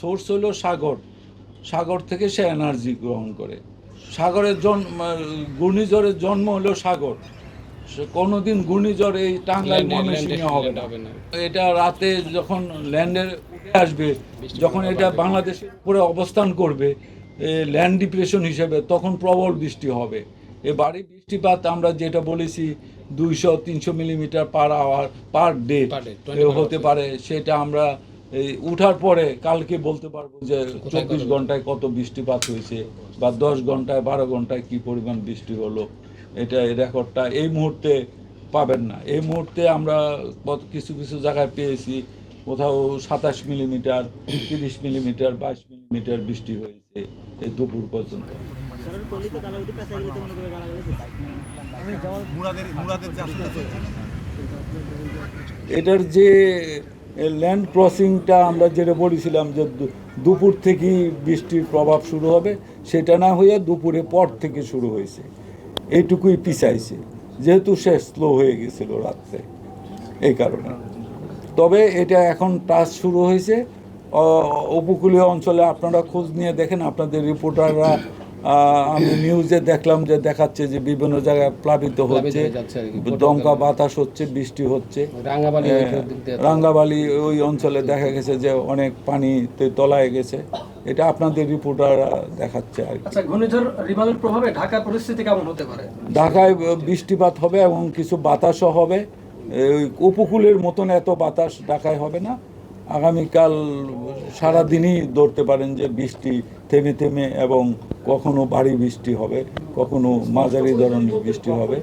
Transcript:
Source হলো সাগর। সাগর থেকে সে energy গ্রহণ করে। সাগরের জন্ম ঘূর্ণিঝড়ের জন্ম হলো সাগর। সে কোনোদিন ঘূর্ণিঝড় এই টাঙ্গাইল ময়মনসিংহে হবে না। এটা রাতে যখন ল্যান্ডে উঠে আসবে যখন এটা বাংলাদেশের উপরে অবস্থান করবে ল্যান্ড ডিপ্রেশন হিসেবে তখন প্রবল বৃষ্টি হবে। এ বাড়ি বৃষ্টিপাত আমরা যেটা বলেছি দুইশো তিনশো millimetre per hour per day Per day, 24 হতে পারে। সেটা আমরা এই উঠার পরে কালকে বলতে পারব যে চব্বিশ ঘন্টায় কত বৃষ্টিপাত হয়েছে বা দশ ঘন্টায় বারো ঘন্টায় কি পরিমাণ বৃষ্টি হলো এটা এই রেকর্ডটা এই মুহূর্তে পাবেন না। এই মুহূর্তে আমরা কত কিছু কিছু জায়গায় পেয়েছি কোথাও সাতাশ মিলিমিটার তিরিশ মিলিমিটার বাইশ মিলিমিটার বৃষ্টি হয়েছে এই দুপুর পর্যন্ত। এটার যে ল্যান্ড ক্রসিংটা আমরা যেটা বলেছিলাম যে দুপুর থেকেই বৃষ্টির প্রভাব শুরু হবে, সেটা না হয়ে দুপুরে পর থেকে শুরু হয়েছে। এইটুকুই পিছাইছে যেহেতু সে স্লো হয়ে গেছিল রাত্রে, এই কারণে। তবে এটা এখন টাচ শুরু হয়েছে। উপকূলীয় অঞ্চলে আপনারা খোঁজ নিয়ে দেখেন, আপনাদের রিপোর্টাররা আমি নিউজে দেখলাম যে দেখাচ্ছে যে বিভিন্ন জায়গায় প্লাবিত হচ্ছে হয়ে। দমকা বাতাস হচ্ছে বৃষ্টি হচ্ছে। রাঙ্গাবালি তো- রাঙ্গাবালি ওই অঞ্চলে দেখা গেছে যে অনেক পানিতে তলায় গেছে। এটা আপনাদের রিপোর্টাররা দেখাচ্ছে আর কি। আচ্ছা ঘূর্ণিঝড় রিমালের প্রভাবে ঢাকার পরিস্থিতি কেমন হতে পারে? ঢাকায় বৃষ্টিপাত হবে এবং কিছু বাতাসও হবে। উপকূলের মতন এত বাতাস ঢাকায় হবে না। আগামীকাল সারাদিনই ধরতে পারেন যে বৃষ্টি থেমে থেমে এবং কখনো ভারী বৃষ্টি হবে কখনো মাঝারি ধরনের বৃষ্টি হবে।